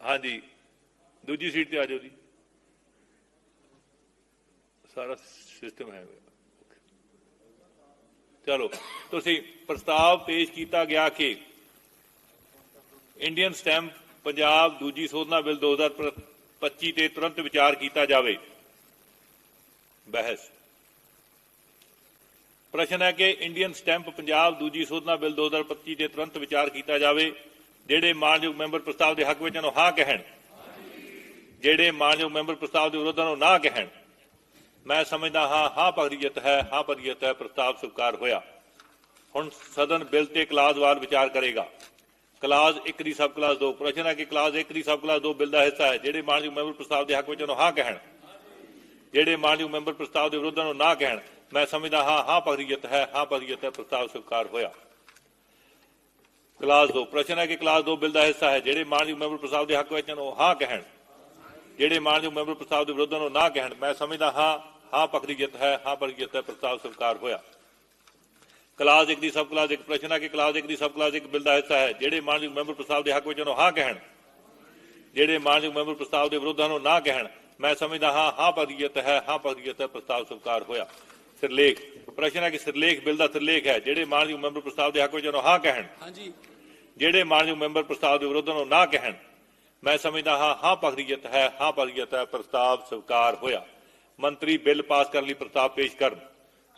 ਹਾਂਜੀ, ਦੂਜੀ ਸੀਟ ਤੇ ਆ ਜਾਓ ਜੀ। ਸਾਰਾ ਸਿਸਟਮ ਹੈ। ਚਲੋ, ਤੁਸੀਂ ਪ੍ਰਸਤਾਵ ਪੇਸ਼ ਕੀਤਾ ਗਿਆ ਕਿ ਇੰਡੀਅਨ ਸਟੈਂਪ ਪੰਜਾਬ ਦੂਜੀ ਸੋਧਨਾ ਬਿੱਲ 2025 ਤੇ ਤੁਰੰਤ ਵਿਚਾਰ ਕੀਤਾ ਜਾਵੇ। ਬਹਿਸ। ਪ੍ਰਸ਼ਨ ਹੈ ਕਿ ਇੰਡੀਅਨ ਸਟੈਂਪ ਪੰਜਾਬ ਦੂਜੀ ਸੋਧਨਾ ਬਿੱਲ 2025 ਤੇ ਤੁਰੰਤ ਵਿਚਾਰ ਕੀਤਾ ਜਾਵੇ। ਜਿਹੜੇ ਮਾਨਯੋਗ ਮੈਂਬਰ ਪ੍ਰਸਤਾਵ ਦੇ ਹੱਕ ਵਿੱਚ ਨੂੰ ਹਾਂ ਕਹਿਣ। ਜਿਹੜੇ ਮਾਨਯੋਗ ਮੈਂਬਰ ਪ੍ਰਸਤਾਵ ਦੇ ਵਿਰੋਧ ਨੂੰ ਨਾ ਕਹਿਣ। ਮੈਂ ਸਮਝਦਾ ਹਾਂ ਹਾਂ ਪਗਰੀਅਤ ਹੈ, ਹਾਂ ਪਗਰੀਅਤ ਹੈ, ਪ੍ਰਸਤਾਵ ਸਵੀਕਾਰ ਹੋਇਆ। ਹੁਣ ਸਦਨ ਬਿੱਲ ਤੇ ਕਲਾਜ਼ਵਾਰ ਵਿਚਾਰ ਕਰੇਗਾ। ਕਲਾਜ਼ 1 ਦੀ ਸਬ ਕਲਾਜ਼ 2 ਪ੍ਰਸ਼ਨ ਹੈ ਕਿ ਕਲਾਜ਼ 1 ਦੀ ਸਬ ਕਲਾਜ਼ 2 ਬਿੱਲ ਦਾ ਹਿੱਸਾ ਹੈ। ਜਿਹੜੇ ਮਾਨਯੋਗ ਮੈਂਬਰ ਪ੍ਰਸਤਾਵ ਦੇ ਹੱਕ ਵਿੱਚ ਨੂੰ ਹਾਂ ਕਹਿਣ। ਜਿਹੜੇ ਮਾਨਯੋਗ ਮੈਂਬਰ ਪ੍ਰਸਤਾਵ ਦੇ ਵਿਰੋਧ ਨੂੰ ਨਾ ਕਹਿਣ। ਮੈਂ ਸਮਝਦਾ ਹਾਂ ਹਾਂ ਪਗਰੀਅਤ ਹੈ, ਹਾਂ ਪਗਰੀਅਤ ਹੈ, ਪ੍ਰਸਤਾਵ ਸਵੀਕਾਰ ਹੋਇਆ। ਕਲਾਸ 2 ਪ੍ਰਸ਼ਨ ਹੈ ਕਿ ਕਲਾਸ 2 ਬਿੱਲ ਦਾ ਹਿੱਸਾ ਹੈ। ਜਿਹੜੇ ਮਾਨਯੋਗ ਮੈਂਬਰ ਪ੍ਰਸਤਾਵ ਦੇ ਹੱਕ ਵਿੱਚ ਨੂੰ ਹਾਂ ਕਹਿਣ। ਜਿਹੜੇ ਮਾਨਯੋਗ ਮੈਂਬਰ ਪ੍ਰਸਤਾਵ ਦੇ ਵਿਰੋਧ ਨੂੰ ਨਾ ਕਹਿਣ। ਮੈਂ ਸਮਝਦਾ ਹਾਂ ਹਾਂ ਪਗਰੀਅਤ ਹੈ, ਹਾਂ ਪਗਰੀਅਤ ਹੈ ਪ੍ਰਸਤਾਵ ਸਵੀਕਾਰ ਹੋਇਆ। ਕਲਾਸ 1 ਦੀ ਸਬ ਕਲਾਸ 1 ਪ੍ਰਸ਼ਨ ਹੈ ਕਿ ਕਲਾਸ 1 ਦੀ ਸਬ ਕਲਾਸ 1 ਬਿੱਲ ਦਾ ਹਿੱਸਾ ਹੈ। ਜਿਹੜੇ ਮਾਨਯੋਗ ਮੈਂਬਰ ਪ੍ਰਸਤਾਵ ਦੇ ਹੱਕ ਵਿੱਚ ਨੂੰ ਹਾਂ ਕਹਿਣ। ਜਿਹੜੇ ਮਾਨਯੋਗ ਮੈਂਬਰ ਪ੍ਰਸਤਾਵ ਦੇ ਵਿਰੋਧ ਨੂੰ ਨਾ ਕਹਿਣ। ਮੈਂ ਸਮਝਦਾ ਹਾਂ ਹਾਂ ਪਗਰੀਅਤ ਹੈ, ਹਾਂ ਪਗਰੀਅਤ ਹੈ ਪ੍ਰਸਤਾਵ ਸਵੀਕਾਰ ਹੋਇਆ। ਸਿਰਲੇਖ। ਪ੍ਰਸ਼ਨ ਹੈ ਕਿ ਸਿਰਲੇਖ ਬਿੱਲ ਦਾ ਸਿਰਲੇਖ ਹੈ ਜਿਹੜੇ ਮਾਨਯੋਗ ਮੈਂਬਰ ਪ੍ਰਸਤਾਵ ਦੇ ਹੱਕ ਵਿੱਚ ਨੂੰ ਹਾਂ ਕਹਿਣ। ਹਾਂਜੀ। ਜਿਹੜੇ ਮਾਨਯੋਗ ਮੈਂਬਰ ਪ੍ਰਸਤਾਵ ਦੇ ਵਿਰੋਧ ਨੂੰ ਨਾ ਕਹਿਣ ਮੈਂ ਸਮਝਦਾ ਹਾਂ ਹਾਂ ਪਗਰੀਅਤ ਹੈ ਹਾਂ ਪਗਰੀਅਤ ਹੈ ਪ੍ਰਸਤਾਵ ਸਵੀਕਾਰ ਹੋਇਆ। ਮੰਤਰੀ ਬਿੱਲ ਪਾਸ ਕਰਨ ਲਈ ਪ੍ਰਸਤਾਵ ਪੇਸ਼ ਕਰਨ।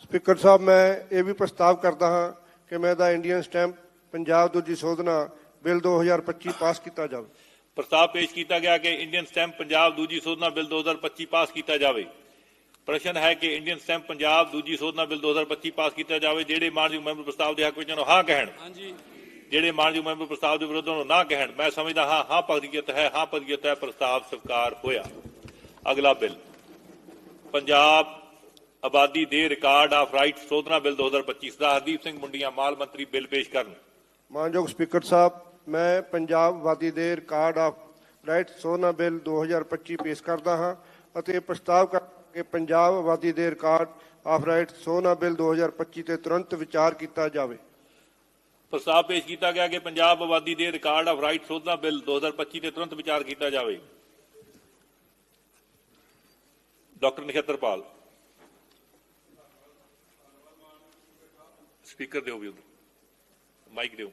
ਸਪੀਕਰ ਸਾਹਿਬ ਮੈਂ ਇਹ ਵੀ ਪ੍ਰਸਤਾਵ ਕਰਦਾ ਹਾਂ ਕਿ ਮੈਂ ਦਾ ਇੰਡੀਅਨ ਸਟੈਂਪ ਪੰਜਾਬ ਦੂਜੀ ਸੋਧਨਾ ਬਿੱਲ 2025 ਪਾਸ ਕੀਤਾ ਜਾਵੇ। ਪ੍ਰਸਤਾਵ ਪੇਸ਼ ਕੀਤਾ ਗਿਆ ਕਿ ਇੰਡੀਅਨ ਸਟੈਂਪ ਪੰਜਾਬ ਦੂਜੀ ਸੋਧਨਾ ਬਿੱਲ 2025 ਪਾਸ ਕੀਤਾ ਜਾਵੇ। ਪ੍ਰਸ਼ਨ ਹੈ ਕਿ ਇੰਡੀਅਨ ਸਟੈਂਪ ਪੰਜਾਬ ਦੂਜੀ ਸੋਧਨਾ ਬਿੱਲ 2025 ਪਾਸ ਕੀਤਾ ਜਾਵੇ ਜਿਹੜੇ ਮਾਨਯੋਗ ਮੈਂਬਰ ਪ੍ਰਸਤਾਵ ਦੇ ਹੱਕ ਵਿੱਚ ਨੂੰ ਹਾਂ ਕਹਿਣ। ਹਾਂਜੀ। ਜਿਹੜੇ ਮਾਨਯੋਗ ਮੈਂਬਰ ਪ੍ਰਸਤਾਵ ਦੇ ਵਿਰੋਧ ਨੂੰ ਨਾ ਕਹਿਣ। ਮੈਂ ਸਮਝਦਾ ਹਾਂ ਹਾਂ ਪਗਰੀਅਤ ਹੈ ਹਾਂ ਪਗਰੀਅਤ ਹੈ ਪ੍ਰਸਤਾਵ ਸਵੀਕਾਰ ਹੋਇਆ। ਅਗਲਾ ਬਿੱਲ। ਪੰਜਾਬ ਆਬਾਦੀ ਦੇ ਰਿਕਾਰਡ ਆਫ ਰਾਈਟ ਸੋਧਨਾ ਬਿੱਲ 2025 ਦਾ ਹਰਦੀਪ ਸਿੰਘ ਮੁੰਡੀਆਂ ਮਾਲ ਮੰਤਰੀ ਬਿੱਲ ਪੇਸ਼ ਕਰਨ। ਮਾਨਯੋਗ ਸਪੀਕਰ ਸਾਹਿਬ ਮੈਂ ਪੰਜਾਬ ਵਾਦੀ ਦੇ ਰਿਕਾਰਡ ਆਫ ਰਾਈਟ ਸੋਧਨਾ ਬਿੱਲ 2025 ਪੇਸ਼ ਕਰਦਾ ਹਾਂ ਅਤੇ ਇਹ ਪ੍ਰਸਤਾਵ ਕਰ ਕਿ ਪੰਜਾਬ ਵਾਦੀ ਦੇ ਰਿਕਾਰਡ ਆਫ ਰਾਈਟ ਸੋਧਨਾ ਬਿੱਲ 2025 ਤੇ ਤੁਰੰਤ ਵਿਚਾਰ ਕੀਤਾ ਜਾਵੇ। ਪ੍ਰਸਤਾਵ ਪੇਸ਼ ਕੀਤਾ ਗਿਆ ਕਿ ਪੰਜਾਬ ਆਬਾਦੀ ਦੇ ਰਿਕਾਰਡ ਆਫ ਰਾਈਟ ਸੋਧਨਾ ਬਿੱਲ 2025 ਤੇ ਤੁਰੰਤ ਵਿਚਾਰ ਕੀਤਾ ਜਾਵੇ। ਡਾਕਟਰ ਨਖੇਤਰਪਾਲ। ਸਪੀਕਰ ਦਿਓ ਵੀ ਉਧਰ। ਮਾਈਕ ਦਿਓ।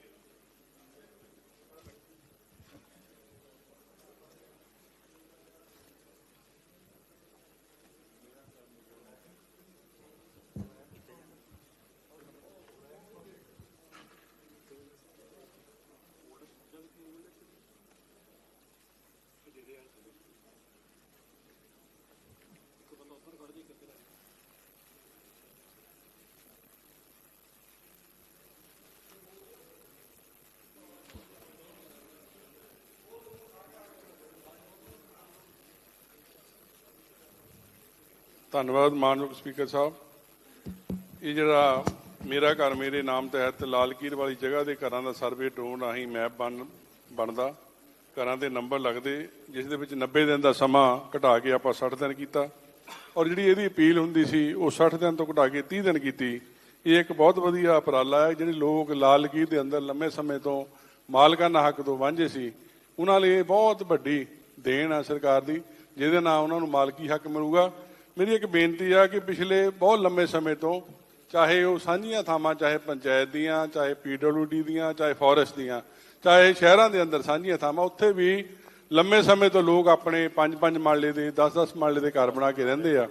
ਧੰਨਵਾਦ ਮਾਨਯੋਗ ਸਪੀਕਰ ਸਾਹਿਬ। ਇਹ ਜਿਹੜਾ ਮੇਰਾ ਘਰ ਮੇਰੇ ਨਾਮ ਤਹਿਤ ਲਾਲਕੀਰ ਵਾਲੀ ਜਗ੍ਹਾ ਦੇ ਘਰਾਂ ਦਾ ਸਰਵੇ ਡਰੋਨ ਰਾਹੀਂ ਮੈਪ ਬਣ, ਬਣਦਾ। ਘਰਾਂ ਦੇ ਨੰਬਰ ਲੱਗਦੇ, ਜਿਸ ਦੇ ਵਿੱਚ 90 ਦਿਨ ਦਾ ਸਮਾਂ ਘਟਾ ਕੇ ਆਪਾਂ 60 ਦਿਨ ਕੀਤਾ। ਔਰ ਜਿਹੜੀ ਇਹਦੀ ਅਪੀਲ ਹੁੰਦੀ ਸੀ, ਉਹ 60 ਦਿਨ ਤੋਂ ਘਟਾ ਕੇ 30 ਦਿਨ ਕੀਤੀ। ਇਹ ਇੱਕ ਬਹੁਤ ਵਧੀਆ ਉਪਰਾਲਾ ਹੈ, ਜਿਹੜੇ ਲੋਕ ਲਾਲਕੀਰ ਦੇ ਅੰਦਰ ਲੰਮੇ ਸਮੇਂ ਤੋਂ ਮਾਲਕਾਨਾ ਹੱਕ ਤੋਂ ਵਾਂਝੇ ਸੀ। ਉਹਨਾਂ ਲਈ ਇਹ ਬਹੁਤ ਵੱਡੀ ਦੇਣ ਆ ਸਰਕਾਰ ਦੀ, ਜਿਹਦੇ ਨਾਲ ਉਹਨਾਂ ਨੂੰ ਮਾਲਕੀ ਹੱਕ ਮਿਲੂਗਾ। ਮੇਰੀ ਇੱਕ ਬੇਨਤੀ ਆ ਕਿ ਪਿਛਲੇ ਬਹੁਤ ਲੰਮੇ ਸਮੇਂ ਤੋਂ ਚਾਹੇ ਉਹ ਸਾਂਝੀਆਂ ਥਾਵਾਂ, ਚਾਹੇ ਪੰਚਾਇਤ ਦੀਆਂ, ਚਾਹੇ ਪੀਡਬਲਯੂਡੀ ਦੀਆਂ, ਚਾਹੇ ਫੋਰੈਸਟ ਦੀਆਂ, ਚਾਹੇ ਸ਼ਹਿਰਾਂ ਦੇ ਅੰਦਰ ਸਾਂਝੀਆਂ ਥਾਵਾਂ, ਉੱਥੇ ਵੀ ਲੰਮੇ ਸਮੇਂ ਤੋਂ ਲੋਕ ਆਪਣੇ 5-5 ਮਾਲੇ ਦੇ 10-10 ਮਾਲੇ ਦੇ ਘਰ ਬਣਾ ਕੇ ਰਹਿੰਦੇ ਆ।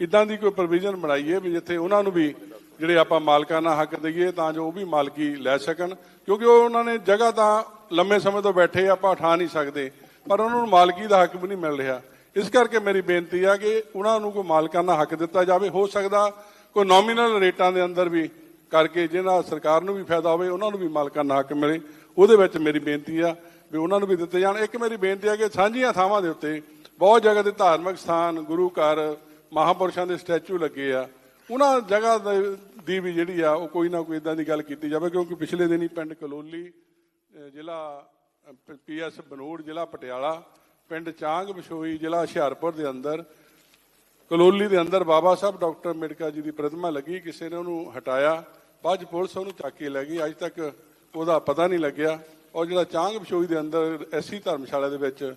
ਇਦਾਂ ਦੀ ਕੋਈ ਪ੍ਰੋਵੀਜ਼ਨ ਬਣਾਈਏ ਵੀ ਜਿੱਥੇ ਉਹਨਾਂ ਨੂੰ ਵੀ ਜਿਹੜੇ ਆਪਾਂ ਮਾਲਕਾਨਾ ਹੱਕ ਦਈਏ ਤਾਂ ਜੋ ਉਹ ਵੀ ਮਾਲਕੀ ਲੈ ਸਕਣ। ਕਿਉਂਕਿ ਉਹ ਉਹਨਾਂ ਨੇ ਜਗ੍ਹਾ ਤਾਂ ਲੰਮੇ ਸਮੇਂ ਤੋਂ ਬੈਠੇ ਆਪਾਂ ਉਠਾ ਨਹੀਂ ਸਕਦੇ। ਪਰ ਉਹਨਾਂ ਨੂੰ ਮਾਲਕੀ ਦਾ ਹੱਕ ਵੀ ਨਹੀਂ ਮਿਲ ਰਿਹਾ। ਇਸ ਕਰਕੇ ਮੇਰੀ ਬੇਨਤੀ ਆ ਕਿ ਉਹਨਾਂ ਨੂੰ ਕੋਈ ਮਾਲਕਾਨਾ ਹੱਕ ਦਿੱਤਾ ਜਾਵੇ। ਹੋ ਸਕਦਾ ਕੋਈ ਨੋਮੀਨਲ ਰੇਟਾਂ ਦੇ ਅੰਦਰ ਵੀ ਕਰਕੇ ਜਿਹਨਾਂ ਸਰਕਾਰ ਨੂੰ ਵੀ ਫਾਇਦਾ ਹੋਵੇ, ਉਹਨਾਂ ਨੂੰ ਵੀ ਮਾਲਕਾਨਾ ਹੱਕ ਮਿਲੇ। ਉਹਦੇ ਵਿੱਚ ਮੇਰੀ ਬੇਨਤੀ ਆ ਵੀ ਉਹਨਾਂ ਨੂੰ ਵੀ ਦਿੱਤੇ ਜਾਣ। ਇੱਕ ਮੇਰੀ ਬੇਨਤੀ ਆ ਕਿ ਸਾਂਝੀਆਂ ਥਾਵਾਂ ਦੇ ਉੱਤੇ ਬਹੁਤ ਜਗ੍ਹਾ ਤੇ ਧਾਰਮਿਕ ਸਥਾਨ, ਗੁਰੂ ਘਰ, ਮਹਾਪੁਰਸ਼ਾਂ ਦੇ ਸਟੈਚੂ ਲੱਗੇ ਆ। ਉਹਨਾਂ ਜਗ੍ਹਾ ਦੇ- ਦੀ ਵੀ ਜਿਹੜੀ ਆ, ਉਹ ਕੋਈ ਨਾ ਕੋਈ ਇਦਾਂ ਦੀ ਗੱਲ ਕੀਤੀ ਜਾਵੇ, ਕਿਉਂਕਿ ਪਿਛਲੇ ਦਿਨੀ ਪਿੰਡ ਕਲੋਲੀ, ਅਹ, ਜ਼ਿਲ੍ਹਾ ਪੀਐਸ ਬਨੋੜ, ਜ਼ਿਲ੍ਹਾ ਪਟਿਆਲਾ, ਪਿੰਡ ਚਾਂਗ ਬਿਸ਼ੋਈ ਜ਼ਿਲ੍ਹਾ ਹੁਸ਼ਿਆਰਪੁਰ ਦੇ ਅੰਦਰ, ਕਲੋਲੀ ਦੇ ਅੰਦਰ ਬਾਬਾ ਸਾਹਿਬ, ਡਾਕਟਰ ਮਿਡਕਾ ਜੀ ਦੀ ਪ੍ਰਤਿਮਾ ਲੱਗੀ, ਕਿਸੇ ਨੇ ਉਹਨੂੰ ਹਟਾਇਆ। ਬਾਅਦ 'ਚ ਪੁਲਿਸ ਉਹਨੂੰ ਚੱਕ ਕੇ ਲੈ ਗਈ। ਅੱਜ ਤੱਕ ਉਹਦਾ ਪਤਾ ਨਹੀਂ ਲੱਗਿਆ। ਔਰ ਜਿਹੜਾ ਚਾਂਗ ਬਿਸ਼ੋਈ ਦੇ ਅੰਦਰ ਐਸੀ ਧਰਮਸ਼ਾਲਾ ਦੇ ਵਿੱਚ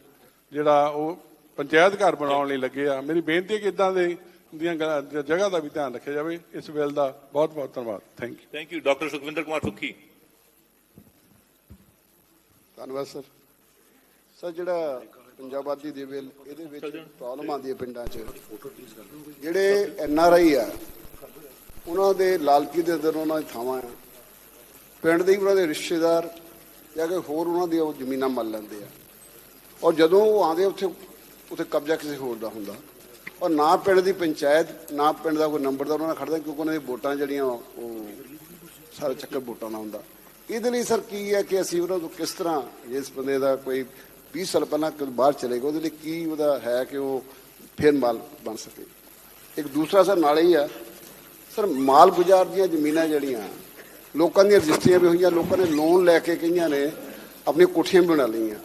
ਜਿਹੜਾ ਉਹ ਪੰਚਾਇਤ ਘਰ ਬਣਾਉਣ ਲਈ ਲੱਗੇ ਆ ਮੇਰੀ ਬੇਨਤੀ ਹੈ ਕਿ ਇਦਾਂ ਦੇ ਦੀਆਂ ਜਗ੍ਹਾ ਦਾ ਵੀ ਧਿਆਨ ਰੱਖਿਆ ਜਾਵੇ। ਇਸ ਬਿੱਲ ਦਾ ਬਹੁਤ ਬਹੁਤ ਧੰਨਵਾਦ। Thank you thank you doctor Sukhwinder Kumar Sukhi. ਧੰਨਵਾਦ ਸਰ ਸਰ ਜਿਹੜਾ ਪੰਜਾਬਾਦੀ ਦੇ ਬਿੱਲ ਇਹਦੇ ਵਿੱਚ ਪ੍ਰੋਬਲਮ ਆਉਂਦੀ ਹੈ ਪਿੰਡਾਂ 'ਚ। ਜਿਹੜੇ ਐਨ ਆਰ ਆਈ ਆ ਉਹਨਾਂ ਦੇ ਲਾਲਕੀ ਦੇ ਅੰਦਰ ਉਹਨਾਂ ਦੀ ਥਾਵਾਂ ਆ। ਪਿੰਡ ਦੇ ਹੀ ਉਹਨਾਂ ਦੇ ਰਿਸ਼ਤੇਦਾਰ ਜਾਂ ਕਿ ਹੋਰ ਉਹਨਾਂ ਦੀਆਂ ਉਹ ਜ਼ਮੀਨਾਂ ਮੱਲ ਲੈਂਦੇ ਆ। ਔਰ ਜਦੋਂ ਉਹ ਆਉਂਦੇ ਉੱਥੇ ਉੱਥੇ ਕਬਜ਼ਾ ਕਿਸੇ ਹੋਰ ਦਾ ਹੁੰਦਾ। ਔਰ ਨਾ ਪਿੰਡ ਦੀ ਪੰਚਾਇਤ, ਨਾ ਪਿੰਡ ਦਾ ਕੋਈ ਨੰਬਰ ਦਾ ਉਹਨਾਂ ਨਾਲ ਖੜਦਾ, ਕਿਉਂਕਿ ਉਹਨਾਂ ਦੀ ਵੋਟਾਂ ਜਿਹੜੀਆਂ ਉਹ ਸਾਰਾ ਚੱਕਰ ਵੋਟਾਂ ਦਾ ਹੁੰਦਾ। ਇਹਦੇ ਲਈ ਸਰ ਕੀ ਹੈ ਕਿ ਅਸੀਂ ਉਹਨਾਂ ਨੂੰ ਕਿਸ ਤਰ੍ਹਾਂ ਜਿਸ ਬੰਦੇ ਦਾ ਕੋਈ 20 ਸਾਲ ਪਹਿਲਾਂ ਬਾਹਰ ਚਲੇ ਗਿਆ ਉਹਦੇ ਲਈ ਕੀ ਉਹਦਾ ਹੈ ਕਿ ਉਹ ਫਿਰ ਮਾਲ ਬਣ ਸਕੇ। ਇੱਕ ਦੂਸਰਾ ਸਰ ਨਾਲੇ ਹੀ ਆ। ਸਰ ਮਾਲ ਗੁਜ਼ਾਰ ਦੀਆਂ ਜ਼ਮੀਨਾਂ ਜਿਹੜੀਆਂ ਲੋਕਾਂ ਦੀਆਂ ਰਜਿਸਟਰੀਆਂ ਵੀ ਹੋਈਆਂ, ਲੋਕਾਂ ਨੇ ਲੋਨ ਲੈ ਕੇ ਕਈਆਂ ਨੇ ਆਪਣੀਆਂ ਕੋਠੀਆਂ ਵੀ ਬਣਾ ਲਈਆਂ।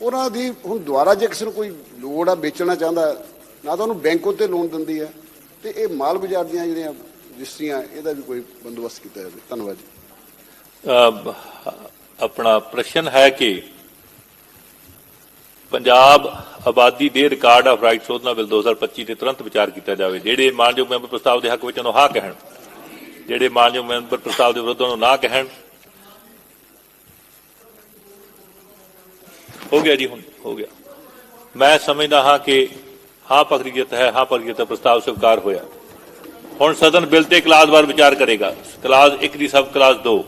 ਉਹਨਾਂ ਦੀ ਹੁਣ ਦੁਬਾਰਾ ਜੇ ਕਿਸੇ ਨੂੰ ਕੋਈ ਲੋੜ ਆ, ਵੇਚਣਾ ਚਾਹੁੰਦਾ, ਨਾ ਤਾਂ ਉਹਨੂੰ ਬੈਂਕ ਉੱਤੇ ਲੋਨ ਦਿੰਦੀ ਹੈ ਤੇ ਇਹ ਮਾਲ ਬਾਜ਼ਾਰ ਦੀਆਂ ਜਿਹੜੀਆਂ ਰਜਿਸਟਰੀਆਂ, ਇਹਦਾ ਵੀ ਕੋਈ ਬੰਦੋਬਸਤ ਕੀਤਾ ਜਾਵੇ। ਧੰਨਵਾਦ ਜੀ। ਆਪਣਾ ਪ੍ਰਸ਼ਨ ਹੈ ਕਿ ਪੰਜਾਬ ਆਬਾਦੀ ਦੇ ਰਿਕਾਰਡ ਆਫ ਰਾਈਟ ਸੋਧਨਾ ਬਿੱਲ 2025 ਤੇ ਤੁਰੰਤ ਵਿਚਾਰ ਕੀਤਾ ਜਾਵੇ, ਜਿਹੜੇ ਮਾਨਯੋਗ ਮੈਂਬਰ ਪ੍ਰਸਤਾਵ ਦੇ ਹੱਕ ਵਿੱਚ ਉਹਨੂੰ ਹਾਂ ਕਹਿਣ। ਜਿਹੜੇ ਮਾਨਯੋਗ ਮੈਂਬਰ ਪ੍ਰਸਤਾਵ ਦੇ ਵਿਰੁੱਧ ਉਹਨੂੰ ਨਾ ਕਹਿਣ। ਹੋ ਗਿਆ ਜੀ ਹੁਣ, ਹੋ ਗਿਆ। ਮੈਂ ਸਮਝਦਾ ਹਾਂ ਕਿ ਹਾਂ ਪਕੜੀਅਤ ਹੈ ਹਾਂ ਪਕੜੀਅਤ ਪ੍ਰਸਤਾਵ ਸਵੀਕਾਰ ਹੋਇਆ। ਹੁਣ ਸਦਨ ਬਿੱਲ ਤੇ ਕਲਾਸ ਵਾਰ ਵਿਚਾਰ ਕਰੇਗਾ। ਕਲਾਸ 1 ਦੀ ਸਬ ਕਲਾਸ 2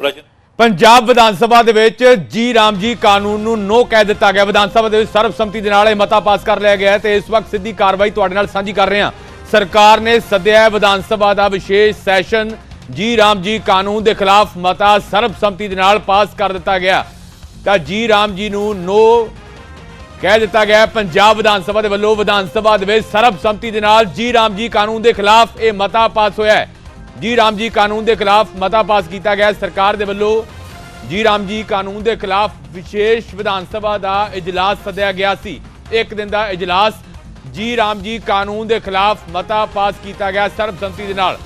ਪ੍ਰਸ਼ਨ ਪੰਜਾਬ ਵਿਧਾਨ ਸਭਾ ਦੇ ਵਿੱਚ ਜੀ ਰਾਮ ਜੀ ਕਾਨੂੰਨ ਨੂੰ ਨੋ ਕਹਿ ਦਿੱਤਾ ਗਿਆ। ਵਿਧਾਨ ਸਭਾ ਦੇ ਵਿੱਚ ਸਰਬਸੰਮਤੀ ਦੇ ਨਾਲ ਇਹ ਮਤਾ ਪਾਸ ਕਰ ਲਿਆ ਗਿਆ ਤੇ ਇਸ ਵਕਤ ਸਿੱਧੀ ਕਾਰਵਾਈ ਤੁਹਾਡੇ ਨਾਲ ਸਾਂਝੀ ਕਰ ਰਹੇ ਹਾਂ। ਸਰਕਾਰ ਨੇ ਸੱਦਿਆ ਵਿਧਾਨ ਸਭਾ ਦਾ ਵਿਸ਼ੇਸ਼ ਸੈਸ਼ਨ। ਜੀ ਰਾਮ ਜੀ ਕਾਨੂੰਨ ਦੇ ਖਿਲਾਫ ਮਤਾ ਸਰਬਸੰਮਤੀ ਦੇ ਨਾਲ ਪਾਸ ਕਰ ਦਿੱਤਾ ਗਿਆ। ਤਾਂ ਜੀ ਰਾਮ ਜੀ ਨੂੰ ਨੋ ਕਹਿ ਦਿੱਤਾ ਗਿਆ ਪੰਜਾਬ ਵਿਧਾਨ ਸਭਾ ਦੇ ਵੱਲੋਂ ਵਿਧਾਨ ਸਭਾ ਦੇ ਵਿੱਚ ਸਰਬਸੰਮਤੀ ਦੇ ਨਾਲ ਜੀ ਰਾਮ ਜੀ ਕਾਨੂੰਨ ਦੇ ਖਿਲਾਫ ਇਹ ਮਤਾ ਪਾਸ ਹੋਇਆ ਹੈ। ਜੀ ਰਾਮ ਜੀ ਕਾਨੂੰਨ ਦੇ ਖਿਲਾਫ ਮਤਾ ਪਾਸ ਕੀਤਾ ਗਿਆ ਸਰਕਾਰ ਦੇ ਵੱਲੋਂ ਜੀ ਰਾਮ ਜੀ ਕਾਨੂੰਨ ਦੇ ਖਿਲਾਫ ਵਿਸ਼ੇਸ਼ ਵਿਧਾਨ ਸਭਾ ਦਾ ਇਜਲਾਸ ਸੱਦਿਆ ਗਿਆ ਸੀ। ਇੱਕ ਦਿਨ ਦਾ ਇਜਲਾਸ ਜੀ ਰਾਮ ਜੀ ਕਾਨੂੰਨ ਦੇ ਖਿਲਾਫ ਮਤਾ ਪਾਸ ਕੀਤਾ ਗਿਆ ਸਰਬਸੰਮਤੀ ਦੇ ਨਾਲ।